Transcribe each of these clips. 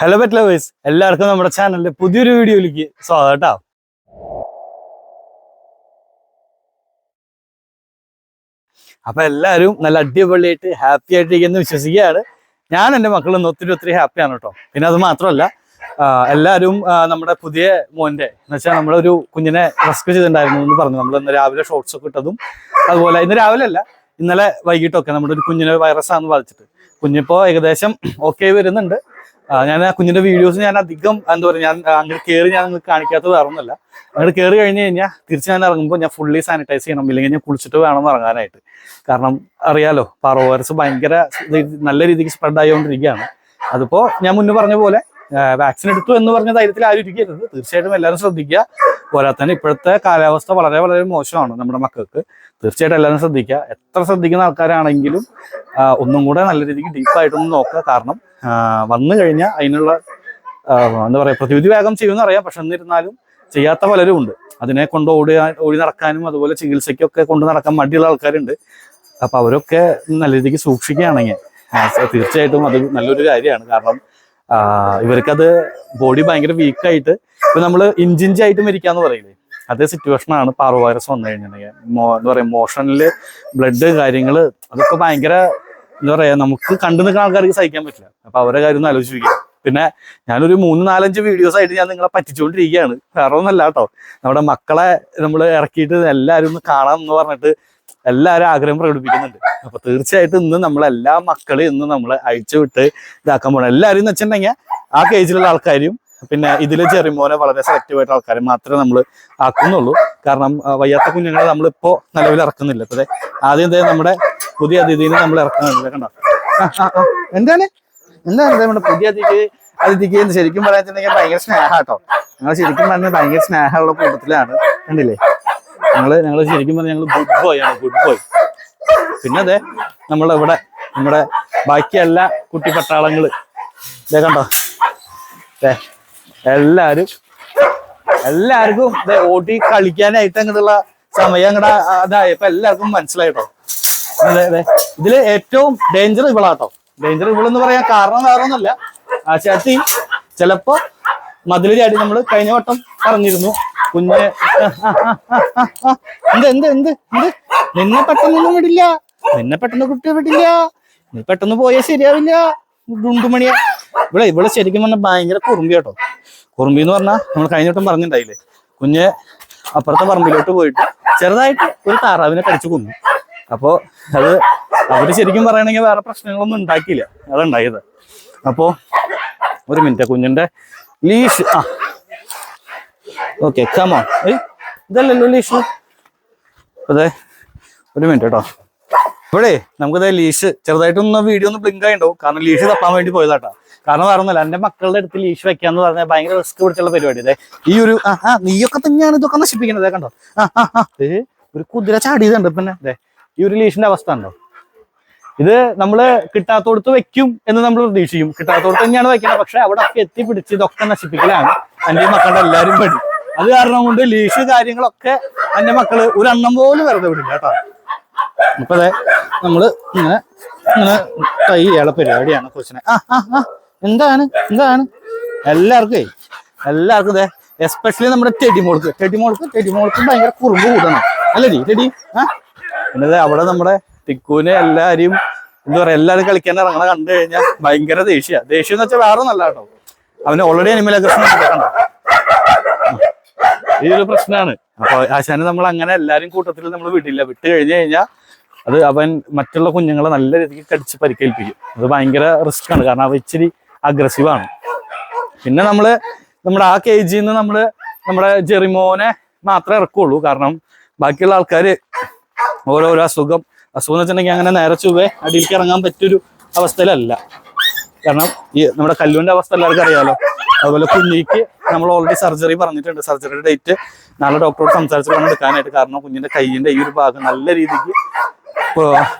Hello bet lovers എല്ലാവർക്കും നമ്മുടെ ചാനലിന്റെ പുതിയൊരു വീഡിയോയിലേക്ക് സ്വാഗതം കേട്ടോ. അപ്പൊ എല്ലാവരും നല്ല അടിപൊളിയായിട്ട് ഹാപ്പി ആയിട്ടിരിക്കുന്നു വിശ്വസിക്കുകയാണ്. ഞാൻ എന്റെ മക്കളും ഒത്തിരി ഒത്തിരി ഹാപ്പിയാണ് കേട്ടോ. പിന്നെ അത് മാത്രമല്ല എല്ലാവരും നമ്മുടെ പുതിയ മോന്റെ എന്ന് വെച്ചാൽ നമ്മളൊരു കുഞ്ഞിനെ റെസ്ക്യൂ ചെയ്തിട്ടുണ്ടായിരുന്നു എന്ന് പറഞ്ഞു. നമ്മൾ ഇന്ന് രാവിലെ ഷോർട്സ് ഒക്കെ ഇട്ടതും അതുപോലെ ഇന്ന് രാവിലെ അല്ല ഇന്നലെ വൈകിട്ടൊക്കെ നമ്മുടെ ഒരു കുഞ്ഞിനെ വൈറസ് വൈറസാന്ന് ബാധിച്ചിട്ട് കുഞ്ഞിപ്പോ ഏകദേശം ഓക്കെ വരുന്നുണ്ട്. ഞാൻ ആ കുഞ്ഞിന്റെ വീഡിയോസ് ഞാൻ അധികം എന്താ പറയുക ഞാൻ അങ്ങനെ കയറി ഞാൻ നിങ്ങൾക്ക് കാണിക്കാത്തത് വേറെ ഒന്നല്ല അങ്ങോട്ട് കയറി കഴിഞ്ഞ് കഴിഞ്ഞാൽ തിരിച്ച് ഞാൻ ഇറങ്ങുമ്പോൾ ഞാൻ ഫുള്ളി സാനിറ്റൈസ് ചെയ്യണം. ഇല്ലെങ്കിൽ ഞാൻ കുളിച്ചിട്ട് വേണം ഇറങ്ങാനായിട്ട്. കാരണം അറിയാലോ പാറോ വൈറസ് ഭയങ്കര നല്ല രീതിക്ക് സ്പ്രെഡ് ആയിക്കൊണ്ടിരിക്കുകയാണ് അതിപ്പോ ഞാൻ മുന്നേ പറഞ്ഞ പോലെ വാക്സിൻ എടുത്തു എന്ന് പറഞ്ഞ ധൈര്യത്തിൽ ആരും ഇരിക്കരുത്. തീർച്ചയായിട്ടും എല്ലാവരും ശ്രദ്ധിക്കുക. പോരാ തന്നെ ഇപ്പോഴത്തെ കാലാവസ്ഥ വളരെ വളരെ മോശമാണ് നമ്മുടെ മക്കൾക്ക്. തീർച്ചയായിട്ടും എല്ലാവരും ശ്രദ്ധിക്കുക. എത്ര ശ്രദ്ധിക്കുന്ന ആൾക്കാരാണെങ്കിലും ഒന്നും കൂടെ നല്ല രീതിക്ക് ഡീപ്പായിട്ടൊന്ന് നോക്കുക. കാരണം വന്നു കഴിഞ്ഞാൽ അതിനുള്ള എന്താ പറയുക പ്രതിവിധി വേഗം ചെയ്യുമെന്ന് അറിയാം. പക്ഷെ എന്നിരുന്നാലും ചെയ്യാത്ത പലരും ഉണ്ട്. അതിനെ കൊണ്ട് ഓടി ഓടി നടക്കാനും അതുപോലെ ചികിത്സയ്ക്കൊക്കെ കൊണ്ട് നടക്കാൻ മടിയുള്ള ആൾക്കാരുണ്ട്. അപ്പൊ അവരൊക്കെ നല്ല രീതിക്ക് സൂക്ഷിക്കുകയാണെങ്കിൽ തീർച്ചയായിട്ടും അത് നല്ലൊരു കാര്യമാണ്. കാരണം ഇവർക്കത് ബോഡി ഭയങ്കര വീക്കായിട്ട് ഇപ്പൊ നമ്മൾ ഇഞ്ചിഞ്ചായിട്ട് മരിക്കാന്ന് പറയില്ലേ? അതേ സിറ്റുവേഷൻ ആണ് പാറോ വൈറസ് വന്നു കഴിഞ്ഞിട്ടുണ്ടെങ്കിൽ. എന്താ പറയാ മോഷനിൽ ബ്ലഡ് കാര്യങ്ങൾ അതൊക്കെ ഭയങ്കര എന്താ പറയാ നമുക്ക് കണ്ടു നിൽക്കുന്ന ആൾക്കാർക്ക് സഹിക്കാൻ പറ്റില്ല. അപ്പൊ അവരെ കാര്യം ഒന്ന് ആലോചിക്കുക പിന്നെ ഞാനൊരു മൂന്ന് നാലഞ്ച് വീഡിയോസ് ആയിട്ട് ഞാൻ നിങ്ങളെ പറ്റിച്ചുകൊണ്ടിരിക്കുകയാണ്. വേറെ ഒന്നല്ല കേട്ടോ. നമ്മുടെ മക്കളെ നമ്മൾ ഇറക്കിയിട്ട് എല്ലാവരും ഒന്ന് കാണാം എന്ന് പറഞ്ഞിട്ട് എല്ലാവരും ആഗ്രഹം പ്രകടിപ്പിക്കുന്നുണ്ട്. അപ്പൊ തീർച്ചയായിട്ടും ഇന്ന് നമ്മൾ എല്ലാ മക്കളെയും ഇന്ന് നമ്മൾ അഴിച്ചു വിട്ട് ഇതാക്കാൻ പോകണം എല്ലാവരും എന്ന് വെച്ചിട്ടുണ്ടെങ്കിൽ ആ കേജിലുള്ള ആൾക്കാരും പിന്നെ ഇതിൽ ചെറിമോനെ വളരെ സെലക്റ്റീവ് ആയിട്ട് ആൾക്കാരെ മാത്രമേ നമ്മൾ ആക്കുന്നുള്ളൂ. കാരണം വയ്യാത്ത കുഞ്ഞുങ്ങളെ നമ്മളിപ്പോ നിലവിൽ ഇറക്കുന്നില്ല. അപ്പൊ ആദ്യം തന്നെ നമ്മുടെ പുതിയ അതിഥിനെ നമ്മൾ ഇറക്കുന്നുണ്ട് കണ്ടോ. എന്താണ്? എന്താണ് നമ്മുടെ പുതിയ അതിഥി അതിഥിക്ക് ശരിക്കും പറയാച്ചിട്ടുണ്ടെങ്കിൽ ഭയങ്കര സ്നേഹട്ടോ ഞങ്ങൾ ശരിക്കും പറഞ്ഞാൽ ഭയങ്കര സ്നേഹമുള്ള കൂട്ടത്തിലാണ്. കണ്ടില്ലേ? ഞങ്ങൾ ഞങ്ങൾ ശരിക്കും പറഞ്ഞാൽ ഞങ്ങൾ ഗുഡ് ബോയ് ആണ് ഗുഡ് ബോയ് പിന്നെ അതെ നമ്മളിവിടെ നമ്മുടെ ബാക്കി എല്ലാ കുട്ടി പട്ടാളങ്ങൾ ഇതേ കണ്ടോ? ദേ, എല്ലാരും എല്ലാവർക്കും ഓട്ടി ഓടി കളിക്കാനായിട്ട് അങ്ങോട്ടുള്ള സമയം അങ്ങടെ അതായപ്പോ എല്ലാവർക്കും മനസ്സിലായിട്ടോ ഇതിൽ ഏറ്റവും ഡേഞ്ചർ ഇവളാട്ടോ. ഡേഞ്ചർ ഇവളെന്ന് പറയാൻ കാരണം വേറെ ഒന്നല്ല ആ ചേച്ചി ചിലപ്പോ മതിൽ ചാടി നമ്മൾ കഴിഞ്ഞ വട്ടം പറഞ്ഞിരുന്നു. കുഞ്ഞ് എന്ത് എന്ത് എന്ത് എന്ത്? നിന്നെ പെട്ടെന്നൊന്നും വിടില്ല. നിന്നെ പെട്ടെന്ന് കുട്ടിയെ വിടില്ല. നീ പെട്ടെന്ന് പോയാൽ ശരിയാവില്ല. ഗുണ്ടുമണിയാ. ഇവിടെ ഇവിടെ ശരിക്കും പറഞ്ഞാൽ ഭയങ്കര കുറുമ്പി കേട്ടോ. കുറുമ്പി എന്ന് പറഞ്ഞാൽ നമ്മൾ കഴിഞ്ഞ വട്ടം പറഞ്ഞിട്ടുണ്ടായില്ലേ? കുഞ്ഞ് അപ്പുറത്തെ പറമ്പിലോട്ട് പോയിട്ട് ചെറുതായിട്ട് ഒരു താറാവിനെ കടിച്ചു കൊന്നു. അപ്പോ അത് അവർ ശരിക്കും പറയണെങ്കിൽ വേറെ പ്രശ്നങ്ങളൊന്നും ഉണ്ടാക്കിയില്ല. അതുണ്ടായത് അപ്പോ ഒരു മിനിറ്റ് കുഞ്ഞിന്റെ ലീഷ് ആ. ഓക്കെ കമോൺ ഏയ് ഇതല്ലല്ലോ ലീഷ് അതെ ഒരു മിനിറ്റ് കേട്ടോ. ഇപ്പോഴേ നമുക്കത് ലീഷ് ചെറുതായിട്ടൊന്ന് വീഡിയോ ഒന്ന് ബ്ലിങ്ക് ആയിട്ടുണ്ടാവും കാരണം ലീഷ് തപ്പാൻ വേണ്ടി പോയതാട്ടോ. കാരണം ഒന്നുമല്ല എന്റെ മക്കളുടെ അടുത്ത് ലീഷ് വെക്കാന്ന് പറഞ്ഞാൽ ഭയങ്കര റിസ്ക് പിടിച്ചുള്ള പരിപാടി അതെ. ഈ ഒരു ആ നീയൊക്കെ തന്നെയാണ് ഇതൊക്കെ നശിപ്പിക്കുന്നത് കണ്ടോ? ആ ഒരു കുതിര ചാടിയതുണ്ട് പിന്നെ അതെ ഈ ഒരു ലീഷിന്റെ അവസ്ഥ ഉണ്ടോ ഇത് നമ്മൾ കിട്ടാത്തോടത്ത് വെക്കും എന്ന് നമ്മൾ പ്രതീക്ഷിക്കും. കിട്ടാത്തോടത്ത് തന്നെയാണ് വെക്കുന്നത് പക്ഷെ അവിടെ ഒക്കെ എത്തിപ്പിടിച്ച് ഇതൊക്കെ നശിപ്പിക്കലാണ്. എന്റെ മക്കളുടെ എല്ലാവരും പടി അത് കാരണം കൊണ്ട് ലീഷ് കാര്യങ്ങളൊക്കെ എന്റെ മക്കൾ ഒരു എണ്ണം പോലും വെറുതെ വിടില്ല കേട്ടോ. അപ്പൊ അതെ നമ്മൾ ഇങ്ങനെ ഇങ്ങനെ കൈ ഇയാളെ പരിപാടിയാണ് കൊച്ചിനെ. ആ ആ ആ എന്താണ്? എന്താണ്? എല്ലാവർക്കും എല്ലാവർക്കും ഇതേ എസ്പെഷ്യലി നമ്മുടെ ടെടിമോൾക്ക് ടെടിമോൾക്ക് ടെടിമോൾക്ക് ഭയങ്കര കുറുമ്പ് കൂടണം. അല്ലേ ടെടി ആ? പിന്നെ അവിടെ നമ്മുടെ ടിക്കുവിനെ എല്ലാരെയും എന്താ പറയാ എല്ലാവരും കളിക്കാൻ ഇറങ്ങണ കണ്ടു കഴിഞ്ഞാൽ ഭയങ്കര ദേഷ്യ. ദേഷ്യം എന്ന് വെച്ചാൽ വേറെ നല്ല കേട്ടോ. അവന് ഓൾറെഡി അനിമൽ അഗ്രഷൻ കണ്ടോ? ഈ ഒരു പ്രശ്നമാണ് അപ്പൊ ആശാന് നമ്മൾ അങ്ങനെ എല്ലാരും കൂട്ടത്തിൽ നമ്മൾ വിടില്ല. വിട്ട് കഴിഞ്ഞു കഴിഞ്ഞാൽ അത് അവൻ മറ്റുള്ള കുഞ്ഞുങ്ങളെ നല്ല രീതിക്ക് കടിച്ച് പരിക്കേൽപ്പിക്കും. അത് ഭയങ്കര റിസ്ക് ആണ്. കാരണം അവ ഇച്ചിരി അഗ്രസീവാണ് പിന്നെ നമ്മൾ നമ്മുടെ ആ കെ ജിന്ന് നമ്മൾ നമ്മുടെ ജെറിമോനെ മാത്രമേ ഇറക്കുള്ളൂ. കാരണം ബാക്കിയുള്ള ആൾക്കാര് ഓരോരോ അസുഖം. അസുഖം എന്ന് വെച്ചിട്ടുണ്ടെങ്കിൽ അങ്ങനെ നേരെ ചുവേ അടിയിലേക്ക് ഇറങ്ങാൻ പറ്റിയൊരു അവസ്ഥയിലല്ല. കാരണം ഈ നമ്മുടെ കല്ലുവിന്റെ അവസ്ഥ എല്ലാവർക്കും അറിയാലോ. അതുപോലെ കുഞ്ഞിക്ക് നമ്മൾ ഓൾറെഡി സർജറി പറഞ്ഞിട്ടുണ്ട്. സർജറിയുടെ ഡേറ്റ് നാളെ ഡോക്ടറോട് സംസാരിച്ച് വേണം എടുക്കാനായിട്ട്. കാരണം കുഞ്ഞിന്റെ കൈയിന്റെ ഈ ഒരു ഭാഗം നല്ല രീതിക്ക്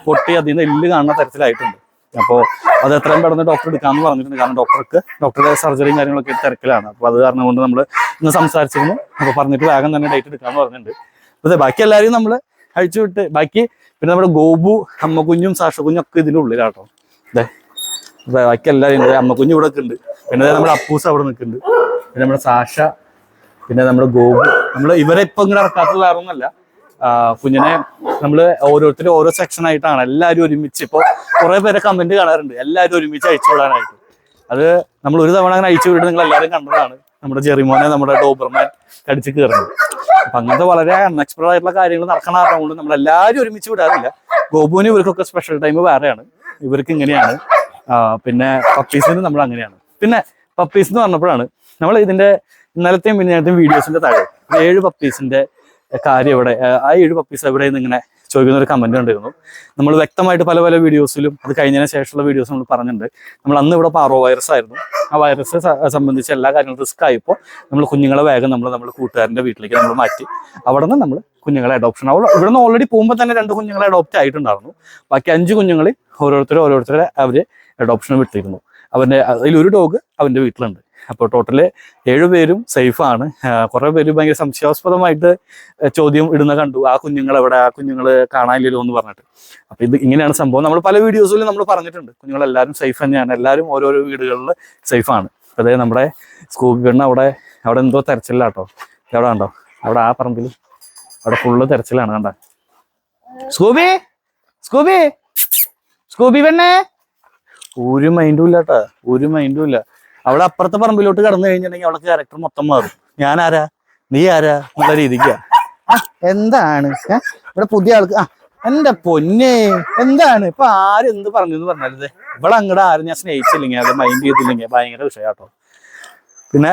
പൊട്ടി അതിൽ നിന്ന് എല്ല് കാണുന്ന തരത്തിലായിട്ടുണ്ട്. അപ്പോ അത് എത്രയും പെട്ടെന്ന് ഡോക്ടർ എടുക്കാമെന്ന് പറഞ്ഞിട്ടുണ്ട്. കാരണം ഡോക്ടർക്ക് ഡോക്ടറുടെ സർജറിയും കാര്യങ്ങളൊക്കെ തിരക്കിലാണ്. അപ്പോൾ അത് കാരണം കൊണ്ട് നമ്മൾ ഇന്ന് സംസാരിച്ചിരുന്നു. അപ്പോൾ പറഞ്ഞിട്ട് വേഗം തന്നെ ഡേറ്റ് എടുക്കാമെന്ന് പറഞ്ഞിട്ടുണ്ട്. അതെ ബാക്കി എല്ലാവരെയും നമ്മൾ അഴിച്ചു വിട്ട്. ബാക്കി പിന്നെ നമ്മുടെ ഗോപു അമ്മ കുഞ്ഞും സാഷ കുഞ്ഞും ഒക്കെ ഇതിന്റെ ഉള്ളിലാട്ടോ. അതെ ബാക്കി എല്ലാവരും ഉണ്ട് അമ്മക്കുഞ്ഞ് ഇവിടെ ഉണ്ട്. പിന്നെ നമ്മുടെ അപ്പൂസ് അവിടെ നിൽക്കുന്നുണ്ട്. പിന്നെ നമ്മുടെ സാഷ പിന്നെ നമ്മുടെ ഗോപു. നമ്മൾ ഇവരെ ഇപ്പൊ ഇങ്ങനെ ഇറക്കാത്തത് വേറെ കുഞ്ഞിനെ നമ്മൾ ഓരോരുത്തരും ഓരോ സെക്ഷൻ ആയിട്ടാണ് എല്ലാവരും ഒരുമിച്ച് ഇപ്പൊ കുറെ പേരെ കമന്റ് കാണാറുണ്ട്. എല്ലാവരും ഒരുമിച്ച് അയച്ചു വിടാനായിട്ട്. അത് നമ്മൾ ഒരു തവണ അങ്ങനെ അയച്ചു വിട്ട് നിങ്ങൾ എല്ലാവരും കണ്ടതാണ്. നമ്മുടെ ജെറിമോനെ നമ്മുടെ ഡോബർമാൻ കടിച്ച് കയറുന്നത് അപ്പൊ അങ്ങനത്തെ വളരെ അൺഎക്സ്പെക്ടഡ് ആയിട്ടുള്ള കാര്യങ്ങൾ നടക്കണ കാരണം നമ്മൾ എല്ലാവരും ഒരുമിച്ച് വിടാറില്ല. ഗോപുവിന് ഇവർക്കൊക്കെ സ്പെഷ്യൽ ടൈം വേറെയാണ്. ഇവർക്ക് ഇങ്ങനെയാണ്. പിന്നെ പപ്പീസിന് നമ്മൾ അങ്ങനെയാണ്. പിന്നെ പപ്പീസ് എന്ന് പറഞ്ഞപ്പോഴാണ് നമ്മൾ ഇതിന്റെ ഇന്നലത്തെയും പിന്നെ വീഡിയോസിന്റെ താഴെ ഏഴ് പപ്പീസിന്റെ കാര്യം എവിടെ ആ, ഏഴ് പപ്പീസ് എവിടെ നിന്ന് ഇങ്ങനെ ചോദിക്കുന്ന ഒരു കമന്റ് ഉണ്ടായിരുന്നു നമ്മൾ വ്യക്തമായിട്ട് പല പല വീഡിയോസിലും അത് കഴിഞ്ഞതിന് ശേഷമുള്ള വീഡിയോസ് നമ്മൾ പറഞ്ഞിട്ടുണ്ട്. നമ്മൾ അന്ന് ഇവിടെ പാറോ വൈറസ് ആയിരുന്നു. ആ വൈറസ് സംബന്ധിച്ച് എല്ലാ കാര്യങ്ങളും റിസ്ക് ആയപ്പോൾ നമ്മൾ കുഞ്ഞുങ്ങളെ വേഗം നമ്മൾ നമ്മുടെ കൂട്ടുകാരന്റെ വീട്ടിലേക്ക് നമ്മൾ മാറ്റി. അവിടെ നിന്ന് നമ്മൾ കുഞ്ഞുങ്ങളെ അഡോപ്ഷൻ അവിടെ ഇവിടെ നിന്ന് ഓൾറെഡി പോകുമ്പോൾ തന്നെ രണ്ട് കുഞ്ഞുങ്ങളെ അഡോപ്റ്റ് ആയിട്ടുണ്ടായിരുന്നു. ബാക്കി അഞ്ച് കുഞ്ഞുങ്ങൾ ഓരോരുത്തരും ഓരോരുത്തരെ അവർ അഡോപ്ഷന് വിട്ടിരുന്നു. അവന്റെ അതിലൊരു ഡോഗ് അവന്റെ വീട്ടിലുണ്ട്. അപ്പോൾ ടോട്ടൽ ഏഴുപേരും സേഫാണ് കുറേ പേര് ഭയങ്കര സംശയാസ്പദമായിട്ട് ചോദ്യം ഇടുന്ന കണ്ടു. ആ കുഞ്ഞുങ്ങൾ എവിടെ? ആ കുഞ്ഞുങ്ങൾ കാണാനില്ലല്ലോ എന്ന് പറഞ്ഞിട്ട്. അപ്പോൾ ഇത് ഇങ്ങനെയാണ് സംഭവം. നമ്മൾ പല വീഡിയോസിലും നമ്മൾ പറഞ്ഞിട്ടുണ്ട്. കുഞ്ഞുങ്ങളെല്ലാവരും സേഫ് തന്നെയാണ്. എല്ലാവരും ഓരോരോ വീടുകളിൽ സേഫാണ് അതായത് നമ്മുടെ സ്കൂബി പെണ്ണ് അവിടെ അവിടെ എന്തോ തെരച്ചിലാട്ടോ. എവിടെ ഉണ്ടോ അവിടെ ആ പറമ്പിൽ അവിടെ ഫുള്ള് തെരച്ചിലാണ് കണ്ട? സ്കൂബി? സ്കൂബി? സ്കൂബി പെണ്ണേ? ഒരു മൈൻഡും ഇല്ല കേട്ടാ ഒരു മൈൻഡും ഇല്ല. അവിടെ അപ്പുറത്തെ പറമ്പിലോട്ട് കടന്നു കഴിഞ്ഞിട്ടുണ്ടെങ്കിൽ അവളെ ക്യാരക്ടർ മൊത്തം മാറും. ഞാൻ ആരാ നീ ആരാ? എന്നുള്ള രീതിക്കാ. എന്താണ്? ഇവിടെ പുതിയ ആൾക്ക് ആ എന്റെ പൊന്നെ എന്താണ്? ഇപ്പൊ ആരും എന്ത് പറഞ്ഞു എന്ന് പറഞ്ഞാലേ ഇവിടെ അങ്ങടെ ആരും ഞാൻ സ്നേഹിച്ചില്ലെങ്കിൽ അത് മൈൻഡ് ചെയ്തില്ലെങ്കിൽ ഭയങ്കര വിഷയാട്ടോ. പിന്നെ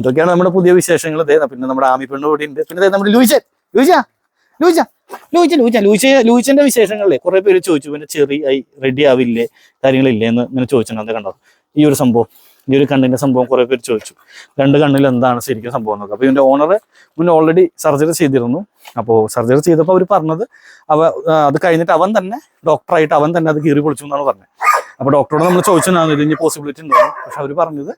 ഇതൊക്കെയാണ് നമ്മുടെ പുതിയ വിശേഷങ്ങൾ. പിന്നെ നമ്മുടെ ആമി പെണ്ണ് കൂടി ഉണ്ട്. പിന്നെ നമ്മുടെ ലൂയിച്ച ലൂയിച്ച ലൂയിച്ച ലൂയിച്ച ലൂയിച്ച ലൂയിച്ച ലൂയിച്ചന്റെ വിശേഷങ്ങളിലെ കുറെ പേര് ചോദിച്ചു. പിന്നെ ചെറിയ റെഡി ആവില്ലേ കാര്യങ്ങളില്ലേ എന്ന് ഇങ്ങനെ ചോദിച്ചിട്ടുണ്ട്. കണ്ടോ? ഈ ഒരു സംഭവം. ഈ ഒരു കണ്ണിന്റെ സംഭവം കുറെ പേര് ചോദിച്ചു. രണ്ട് കണ്ണിൽ എന്താണ് ശരിക്കും സംഭവം എന്നൊക്കെ. അപ്പൊ ഇതിന്റെ ഓണർ മുന്നേ ഓൾറെഡി സർജറി ചെയ്തിരുന്നു. അപ്പോൾ സർജറി ചെയ്തപ്പോൾ അവർ പറഞ്ഞത് അവ അത് കഴിഞ്ഞിട്ട് അവൻ തന്നെ ഡോക്ടറായിട്ട് അവൻ തന്നെ അത് കീറി പൊളിച്ചു എന്നാണ് പറഞ്ഞത്. അപ്പൊ ഡോക്ടറോട് നമ്മൾ ചോദിച്ചിട്ടുണ്ടായിരുന്നു ഇതിന് പോസിബിലിറ്റി ഉണ്ടോ? പക്ഷെ അവർ പറഞ്ഞത്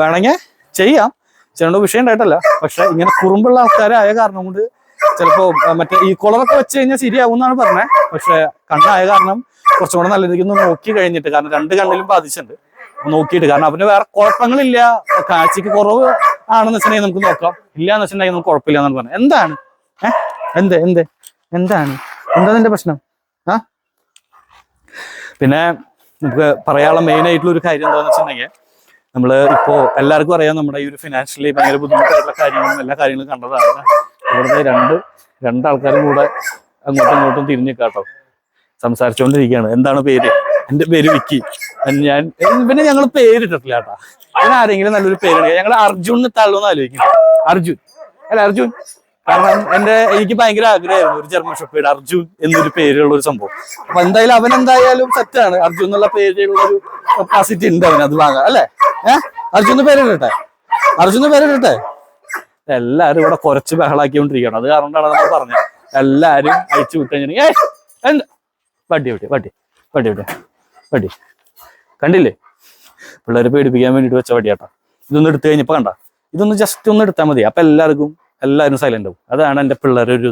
വേണമെങ്കിൽ ചെയ്യാം. ചെയ്യേണ്ട വിഷയം ഉണ്ടായിട്ടല്ല. പക്ഷെ ഇങ്ങനെ കുറുമ്പുള്ള ആൾക്കാരായ കാരണം കൊണ്ട് ചിലപ്പോ മറ്റേ ഈ കുളറൊക്കെ വെച്ച് കഴിഞ്ഞാൽ ശരിയാവും എന്നാണ് പറഞ്ഞത്. പക്ഷെ കണ്ണായ കാരണം കുറച്ചും കൂടെ നല്ല രീതിക്ക് നോക്കി കഴിഞ്ഞിട്ട് കാരണം രണ്ട് കണ്ണിലും ബാധിച്ചിട്ടുണ്ട്. നോക്കിയിട്ട്. കാരണം അവന് വേറെ കുഴപ്പങ്ങളില്ല. കാഴ്ചക്ക് കുറവ് ആണെന്ന് വെച്ചിട്ടുണ്ടെങ്കിൽ നമുക്ക് നോക്കാം. ഇല്ല എന്ന് വെച്ചിട്ടുണ്ടെങ്കിൽ നമുക്ക് കുഴപ്പമില്ല എന്നാണ് പറഞ്ഞത്. എന്താണ്? ഏഹ് എന്ത്? എന്ത്? എന്താണ്? എന്താ നിന്റെ പ്രശ്നം? ആ? പിന്നെ നമുക്ക് പറയാനുള്ള മെയിൻ ആയിട്ടുള്ള ഒരു കാര്യം എന്താണെന്ന് വെച്ചിട്ടുണ്ടെങ്കിൽ നമ്മൾ ഇപ്പോ എല്ലാവർക്കും അറിയാം നമ്മുടെ ഈ ഒരു ഫിനാൻഷ്യലി ഭയങ്കര ബുദ്ധിമുട്ടായിട്ടുള്ള കാര്യങ്ങളും എല്ലാ കാര്യങ്ങളും കണ്ടതാണ്. ഇവിടുത്തെ രണ്ട് രണ്ടാൾക്കാരും കൂടെ അങ്ങോട്ടും ഇങ്ങോട്ടും തിരിഞ്ഞു കേട്ടോ സംസാരിച്ചുകൊണ്ടിരിക്കുകയാണ് എന്താണ് പേര്? എന്റെ പേര് വിക്കി. ഞാൻ പിന്നെ ഞങ്ങൾ പേരിട്ടിട്ടില്ല കേട്ടാ. പിന്നെ ആരെങ്കിലും നല്ലൊരു പേരിടുക ഞങ്ങൾ അർജുനെ തള്ളുന്ന ആലോചിക്കുന്നു. അർജുൻ. അല്ല അർജുൻ. കാരണം എന്റെ എനിക്ക് ഭയങ്കര ആഗ്രഹമായിരുന്നു ഒരു ജർമ്മൻ ഷെപ്പേഡ് അർജുൻ എന്നൊരു പേരുള്ള ഒരു സംഭവം. അപ്പൊ എന്തായാലും അവൻ എന്തായാലും സെറ്റാണ്. അർജുൻ എന്നുള്ള പേരുള്ള ഒരു കപ്പാസിറ്റി ഉണ്ട് അവന് അത് വാങ്ങാൻ. അല്ലേ? ഏഹ് അർജുന് പേരിടട്ടെ? അർജുന് പേരിടട്ടെ? എല്ലാരും ഇവിടെ കുറച്ച് ബഹളാക്കിക്കൊണ്ടിരിക്കണം അത് കാരണം നമ്മൾ പറഞ്ഞത്. എല്ലാരും അയച്ചു വിട്ടു കഴിഞ്ഞിട്ട് ഏയ് എന്ത്? വണ്ടി വിട്ടി വണ്ടി. വട്ടി വിട്ടി വട്ടി കണ്ടില്ലേ പിള്ളേരെ പേടിപ്പിക്കാൻ വേണ്ടിട്ട് വെച്ച വടിയാട്ടോ ഇതൊന്നും എടുത്തു കഴിഞ്ഞപ്പോ കണ്ട ഇതൊന്ന് ജസ്റ്റ് ഒന്ന് എടുത്താൽ മതി അപ്പൊ എല്ലാവർക്കും എല്ലാവരും സൈലന്റ് ആവും അതാണ് എന്റെ പിള്ളേരെ ഒരു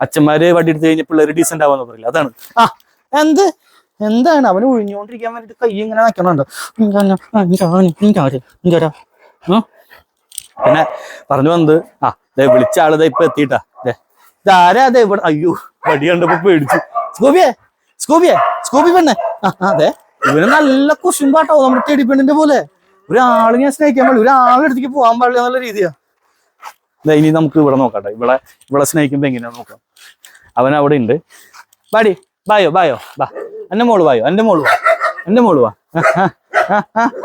അച്ഛന്മാരെ വടി എടുത്തു കഴിഞ്ഞാൽ പിള്ളേര് ഡീസെന്റ് ആവാന്ന് പറയില്ല അതാണ് ആ എന്ത് എന്താണ് അവന് ഒഴിഞ്ഞുകൊണ്ടിരിക്കാൻ വേണ്ടിട്ട് കൈ ഇങ്ങനെ വെക്കണുണ്ട് പിന്നെ പറഞ്ഞു വന്നത് ആ ദേ വിളിച്ച ആൾ ദേ ഇപ്പൊ എത്തിയിട്ടാ ഇതാരാ അതെ ഇവിടെ അയ്യോ വടി കണ്ടപ്പോ പേടിച്ചു സ്കൂബിയെ സ്കൂബിയെ സ്കൂബി പെണ്ണേ ആ, അതെ ഇവന് നല്ല കുശുമ്പാട്ടോ നമ്മുടെ ടെടി പെണ്ണിന്റെ പോലെ. ഒരാൾ ഞാൻ സ്നേഹിക്കാൻ പാടില്ല. ഒരാളുടെ അടുത്തേക്ക് പോകാൻ പാടില്ല എന്നുള്ള രീതിയാ. ഇനി നമുക്ക് ഇവിടെ നോക്കട്ടെ. ഇവിടെ ഇവിടെ സ്നേഹിക്കുമ്പോ എങ്ങനെയാ നോക്കാം. അവൻ അവിടെ ഉണ്ട്. ബാടി ബായോ ബായോ ബാ എന്റെ മോൾ ബായോ എന്റെ മോൾ വാ. എന്റെ മോൾ വാ.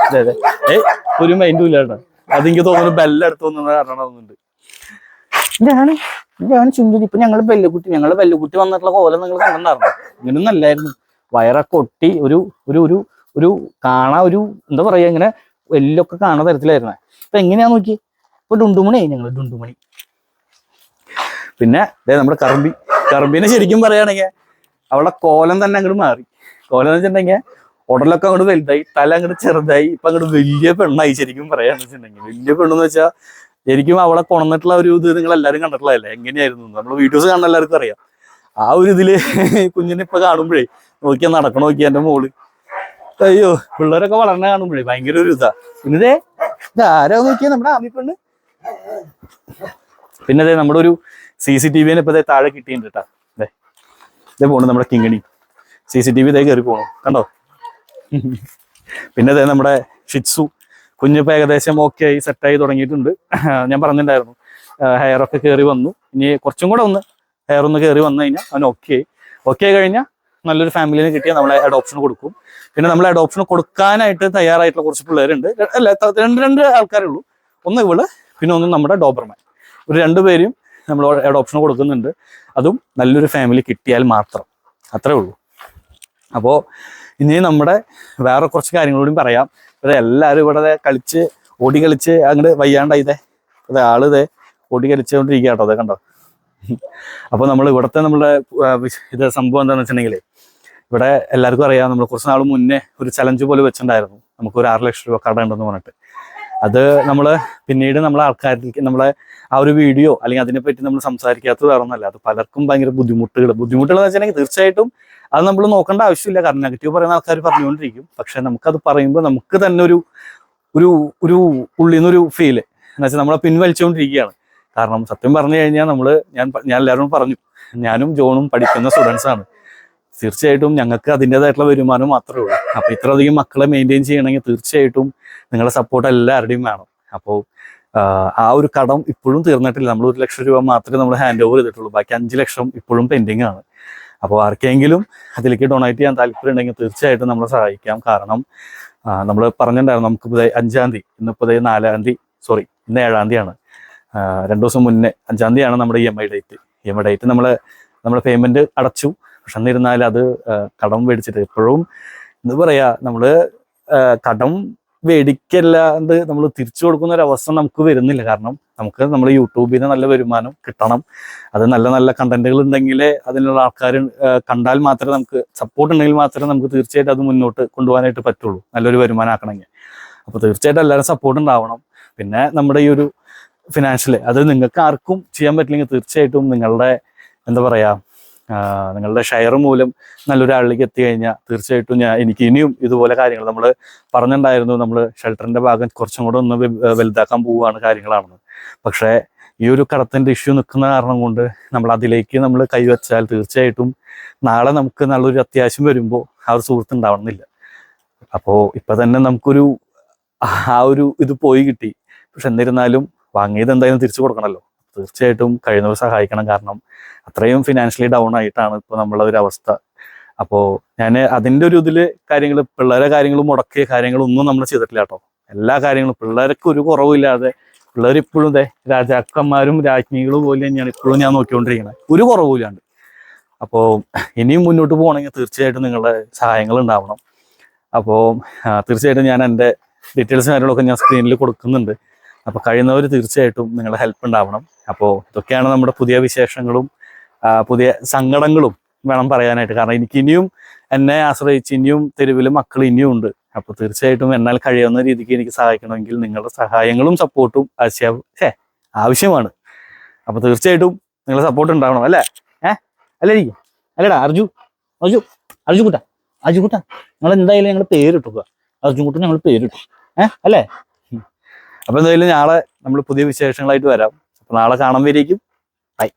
അതെ അതെ. ഏ ഒരു മൈൻഡും ഇല്ല കേട്ടോ. അതെനിക്ക് തോന്നുന്നു ബെല്ലെടുത്ത് തോന്നുന്ന കാരണം തോന്നുന്നുണ്ട് ഇതാണ് ഇതാണ് ഞങ്ങൾ ബെല്ലുകുട്ടി ഞങ്ങൾ ബെല്ലുകുട്ടി വന്നിട്ടുള്ള കോലം നിങ്ങൾ കണ്ടിട്ടുണ്ടായിരുന്നു ഇങ്ങനൊന്നും അല്ലായിരുന്നു. വയറൊക്കെ ഒട്ടി ഒരു ഒരു ഒരു ഒരു കാണാ ഒരു എന്താ പറയുക ഇങ്ങനെ എല്ലൊക്കെ കാണുന്ന തരത്തിലായിരുന്നെ. അപ്പൊ എങ്ങനെയാ നോക്കി ഇപ്പൊ ഡുണ്ടുമണി ഞങ്ങൾ ഡുണ്ടുമണി. പിന്നെ അതെ നമ്മുടെ കറമ്പി. കറമ്പിനെ ശരിക്കും പറയുകയാണെങ്കിൽ അവളുടെ കോലം തന്നെ അങ്ങോട്ട് മാറി. കോലം എന്ന് വെച്ചിട്ടുണ്ടെങ്കിൽ ഉടലൊക്കെ അങ്ങോട്ട് വലുതായി തല അങ്ങോട്ട് ചെറുതായി ഇപ്പൊ അങ്ങോട്ട് വലിയ പെണ്ണായി ശരിക്കും പറയാന്ന് വെച്ചിട്ടുണ്ടെങ്കിൽ. വലിയ പെണ്ണെന്ന് വെച്ചാൽ ശരിക്കും അവളെ കൊണന്നിട്ടുള്ള ഒരു ഇത് നിങ്ങൾ എല്ലാവരും കണ്ടിട്ടുള്ളതല്ലേ? എങ്ങനെയായിരുന്നു? നമ്മൾ വീഡിയോസ് കാണുന്ന എല്ലാവർക്കും അറിയാം. ആ ഒരു ഇതിൽ കുഞ്ഞിനെ ഇപ്പൊ കാണുമ്പോഴേ നോക്കിയാ നടക്കണ നോക്കിയ എന്റെ മോൾ. അയ്യോ പിള്ളേരൊക്കെ വളർന്ന കാണുമ്പോഴേ ഭയങ്കര ഒരു ഇതാ. പിന്നെ ഇതേ ഇത് ആരാ നോക്കിയാ? നമ്മുടെ ആമി പെണ്ണ്. പിന്നെ അതെ നമ്മുടെ ഒരു സി സി ടി വിനെ ഇപ്പൊ താഴെ കിട്ടിയിട്ടുണ്ട് കേട്ടാ. അതെ ഇതേ പോണു നമ്മുടെ Kingini. C C T V ഇതേ കയറി പോണു. കണ്ടോ? പിന്നെ അതെ നമ്മുടെ ഷിറ്റ്സു. കുഞ്ഞിപ്പോ ഏകദേശം ഓക്കെ ആയി സെറ്റായി തുടങ്ങിയിട്ടുണ്ട്. ഞാൻ പറഞ്ഞിട്ടുണ്ടായിരുന്നു ഹെയർ ഒക്കെ കയറി വന്നു. ഇനി കുറച്ചും കൂടെ ഒന്ന് ഹെയർ ഒന്ന് കയറി വന്നു കഴിഞ്ഞാൽ അവൻ ഓക്കെ ആയി. ഓക്കെ ആയി കഴിഞ്ഞാൽ നല്ലൊരു ഫാമിലിനെ കിട്ടിയാൽ നമ്മളെ അഡോപ്ഷൻ കൊടുക്കും. പിന്നെ നമ്മൾ അഡോപ്ഷൻ കൊടുക്കാനായിട്ട് തയ്യാറായിട്ടുള്ള കുറച്ച് പിള്ളേരുണ്ട്. അല്ല രണ്ട് രണ്ട് ആൾക്കാരേ ഉള്ളൂ. ഒന്ന് ഇവൾ പിന്നെ ഒന്ന് നമ്മുടെ ഡോബർമാൻ. ഒരു രണ്ടുപേരും നമ്മൾ അഡോപ്ഷൻ കൊടുക്കുന്നുണ്ട്. അതും നല്ലൊരു ഫാമിലി കിട്ടിയാൽ മാത്രം. അത്രേ ഉള്ളൂ. അപ്പോൾ ഇനി നമ്മുടെ വേറെ കുറച്ച് കാര്യങ്ങളോടും പറയാം. ഇവിടെ എല്ലാവരും ഇവിടെ കളിച്ച് ഓടി കളിച്ച് അങ്ങോട്ട് വയ്യാണ്ടായിതേ അതെ ആൾ ഇതേ ഓടി കളിച്ചുകൊണ്ടിരിക്കുക കേട്ടോ അതെ കണ്ടോ? അപ്പോൾ നമ്മൾ ഇവിടുത്തെ നമ്മുടെ ഇത് സംഭവം എന്താണെന്ന് വെച്ചിട്ടുണ്ടെങ്കിൽ ഇവിടെ എല്ലാവർക്കും അറിയാം നമ്മൾ കുറച്ച് നാൾ മുന്നേ ഒരു ചലഞ്ച് പോലെ വെച്ചിട്ടുണ്ടായിരുന്നു. നമുക്ക് ഒരു ആറ് ലക്ഷം രൂപ കട ഉണ്ടെന്ന് പറഞ്ഞിട്ട്. അത് നമ്മൾ പിന്നീട് നമ്മളെ ആൾക്കാരിലേക്ക് നമ്മളെ ആ ഒരു വീഡിയോ അല്ലെങ്കിൽ അതിനെപ്പറ്റി നമ്മൾ സംസാരിക്കാത്തത് അത് പലർക്കും ഭയങ്കര ബുദ്ധിമുട്ടുകൾ ബുദ്ധിമുട്ടുകൾ എന്ന് തീർച്ചയായിട്ടും അത് നമ്മൾ നോക്കേണ്ട ആവശ്യമില്ല. കാരണം നെഗറ്റീവ് പറയുന്ന ആൾക്കാർ പറഞ്ഞുകൊണ്ടിരിക്കും. പക്ഷെ നമുക്കത് പറയുമ്പോൾ നമുക്ക് തന്നെ ഒരു ഒരു ഒരു ഉള്ളിൽ നിന്നൊരു ഫീൽ എന്ന് വെച്ചാൽ നമ്മളെ പിൻവലിച്ചുകൊണ്ടിരിക്കുകയാണ്. കാരണം സത്യം പറഞ്ഞു കഴിഞ്ഞാൽ നമ്മൾ ഞാൻ ഞാൻ എല്ലാവരോടും പറഞ്ഞു. ഞാനും ജോണും പഠിക്കുന്ന സ്റ്റുഡൻസ് ആണ്. തീർച്ചയായിട്ടും ഞങ്ങൾക്ക് അതിന്റെതായിട്ടുള്ള വരുമാനം മാത്രമേ ഉള്ളൂ. അപ്പോൾ ഇത്രയധികം മക്കളെ മെയിന്റെയിൻ ചെയ്യണമെങ്കിൽ തീർച്ചയായിട്ടും നിങ്ങളുടെ സപ്പോർട്ട് എല്ലാവരുടെയും വേണം. അപ്പോൾ ആ ഒരു കടം ഇപ്പോഴും തീർന്നിട്ടില്ല. നമ്മൾ ഒരു ലക്ഷം രൂപ മാത്രമേ നമ്മൾ ഹാൻഡ് ഓവർ ചെയ്തിട്ടുള്ളൂ. ബാക്കി അഞ്ച് ലക്ഷം ഇപ്പോഴും പെൻഡിങ് ആണ്. അപ്പോൾ ആർക്കെങ്കിലും അതിലേക്ക് ഡൊണേറ്റ് ചെയ്യാൻ താല്പര്യം ഉണ്ടെങ്കിൽ തീർച്ചയായിട്ടും നമ്മളെ സഹായിക്കാം. കാരണം നമ്മൾ പറഞ്ഞിട്ടുണ്ടായിരുന്നു നമുക്ക് പുതിയ അഞ്ചാം തീയതി. ഇന്നിപ്പോൾ നാലാം തീയതി. സോറി ഇന്ന് ഏഴാം തീയതിയാണ്. രണ്ടു ദിവസം മുന്നേ അഞ്ചാം തീയതിയാണ് നമ്മുടെ E M I date E M I date നമ്മൾ നമ്മുടെ പേയ്മെന്റ് അടച്ചു. പക്ഷെ എന്നിരുന്നാൽ അത് കടം മേടിച്ചിട്ട് എപ്പോഴും എന്താ പറയാ നമ്മൾ കടം മേടിക്കല്ലാണ്ട് നമ്മൾ തിരിച്ചു കൊടുക്കുന്ന ഒരു അവസ്ഥ നമുക്ക് വരുന്നില്ല. കാരണം നമുക്ക് നമ്മൾ യൂട്യൂബിൽ നിന്ന് നല്ല വരുമാനം കിട്ടണം. അത് നല്ല നല്ല കണ്ടന്റുകൾ ഉണ്ടെങ്കിലേ അതിനുള്ള ആൾക്കാർ കണ്ടാൽ മാത്രമേ നമുക്ക് സപ്പോർട്ട് ഉണ്ടെങ്കിൽ മാത്രമേ നമുക്ക് തീർച്ചയായിട്ടും അത് മുന്നോട്ട് കൊണ്ടുപോകാനായിട്ട് പറ്റുള്ളൂ. നല്ലൊരു വരുമാനം ആക്കണമെങ്കിൽ അപ്പോൾ തീർച്ചയായിട്ടും എല്ലാവരും സപ്പോർട്ട് ഉണ്ടാവണം. പിന്നെ നമ്മുടെ ഈ ഒരു ഫിനാൻഷ്യൽ അത് നിങ്ങൾക്ക് ആർക്കും ചെയ്യാൻ പറ്റില്ലെങ്കിൽ തീർച്ചയായിട്ടും നിങ്ങളുടെ എന്താ പറയാ നിങ്ങളുടെ ഷെയർ മൂലം നല്ലൊരാളിലേക്ക് എത്തി കഴിഞ്ഞാൽ തീർച്ചയായിട്ടും ഞാൻ എനിക്ക് ഇനിയും ഇതുപോലെ കാര്യങ്ങൾ നമ്മൾ പറഞ്ഞിട്ടുണ്ടായിരുന്നു നമ്മൾ ഷെൽട്ടറിന്റെ ഭാഗം കുറച്ചും കൂടെ ഒന്ന് വലുതാക്കാൻ പോവുകയാണ് കാര്യങ്ങളാണെന്ന് പക്ഷേ ഈ ഒരു കടത്തിന്റെ ഇഷ്യൂ നിൽക്കുന്ന കാരണം കൊണ്ട് നമ്മൾ അതിലേക്ക് നമ്മൾ കൈവച്ചാൽ തീർച്ചയായിട്ടും നാളെ നമുക്ക് നല്ലൊരു അത്യാവശ്യം വരുമ്പോൾ ആ ഒരു സുഹൃത്ത് ഉണ്ടാവണമെന്നില്ല അപ്പോൾ ഇപ്പൊ തന്നെ നമുക്കൊരു ആ ഒരു ഇത് പോയി കിട്ടി. പക്ഷെ എന്നിരുന്നാലും വാങ്ങിയത് എന്തായാലും തിരിച്ചു കൊടുക്കണമല്ലോ തീർച്ചയായിട്ടും കഴിയുന്നവർ സഹായിക്കണം. കാരണം അത്രയും ഫിനാൻഷ്യലി ഡൗൺ ആയിട്ടാണ് ഇപ്പോൾ നമ്മളെ ഒരു അവസ്ഥ. അപ്പോൾ ഞാൻ അതിന്റെ ഒരു ഇതിൽ കാര്യങ്ങൾ പിള്ളേരെ കാര്യങ്ങളും മുടക്കിയ കാര്യങ്ങളൊന്നും നമ്മൾ ചെയ്തിട്ടില്ല കേട്ടോ. എല്ലാ കാര്യങ്ങളും പിള്ളേർക്ക് ഒരു കുറവില്ലാതെ പിള്ളേർ ഇപ്പോഴും ഇതേ രാജാക്കന്മാരും രാജ്ഞികളും പോലെ തന്നെയാണ് ഇപ്പോഴും ഞാൻ നോക്കിക്കൊണ്ടിരിക്കുന്നത്. ഒരു കുറവില്ലാണ്ട് അപ്പോൾ ഇനിയും മുന്നോട്ട് പോകണമെങ്കിൽ തീർച്ചയായിട്ടും നിങ്ങളുടെ സഹായങ്ങൾ ഉണ്ടാവണം. അപ്പോൾ തീർച്ചയായിട്ടും ഞാൻ എന്റെ ഡീറ്റെയിൽസും കാര്യങ്ങളൊക്കെ ഞാൻ സ്ക്രീനിൽ കൊടുക്കുന്നുണ്ട്. അപ്പോൾ കഴിയുന്നവർ തീർച്ചയായിട്ടും നിങ്ങളുടെ ഹെൽപ്പ് ഉണ്ടാവണം. അപ്പോൾ ഇതൊക്കെയാണ് നമ്മുടെ പുതിയ വിശേഷങ്ങളും പുതിയ സങ്കടങ്ങളും വേണം പറയാനായിട്ട്. കാരണം എനിക്ക് ഇനിയും എന്നെ ആശ്രയിച്ച് ഇനിയും തെരുവിൽ മക്കൾ ഇനിയും ഉണ്ട്. അപ്പോൾ തീർച്ചയായിട്ടും എന്നാൽ കഴിയുന്ന രീതിക്ക് എനിക്ക് സഹായിക്കണമെങ്കിൽ നിങ്ങളുടെ സഹായങ്ങളും സപ്പോർട്ടും ആവശ്യ ആവശ്യമാണ്. അപ്പോൾ തീർച്ചയായിട്ടും നിങ്ങളെ സപ്പോർട്ട് ഉണ്ടാവണം അല്ലേ? അല്ലേ എനിക്ക് അല്ലേടാ അർജു. അർജു. കുട്ട അർജു കുട്ടാ നിങ്ങൾ എന്തായാലും ഞങ്ങൾ പേരിട്ടുക അർജുൻ കുട്ടൻ ഞങ്ങൾ പേരിട്ടു. ഏഹ് അല്ലേ. അപ്പോൾ എന്തായാലും നാളെ നമ്മൾ പുതിയ വിശേഷങ്ങളായിട്ട് വരാം. അപ്പോൾ നാളെ കാണാൻ വരേക്കും ബൈ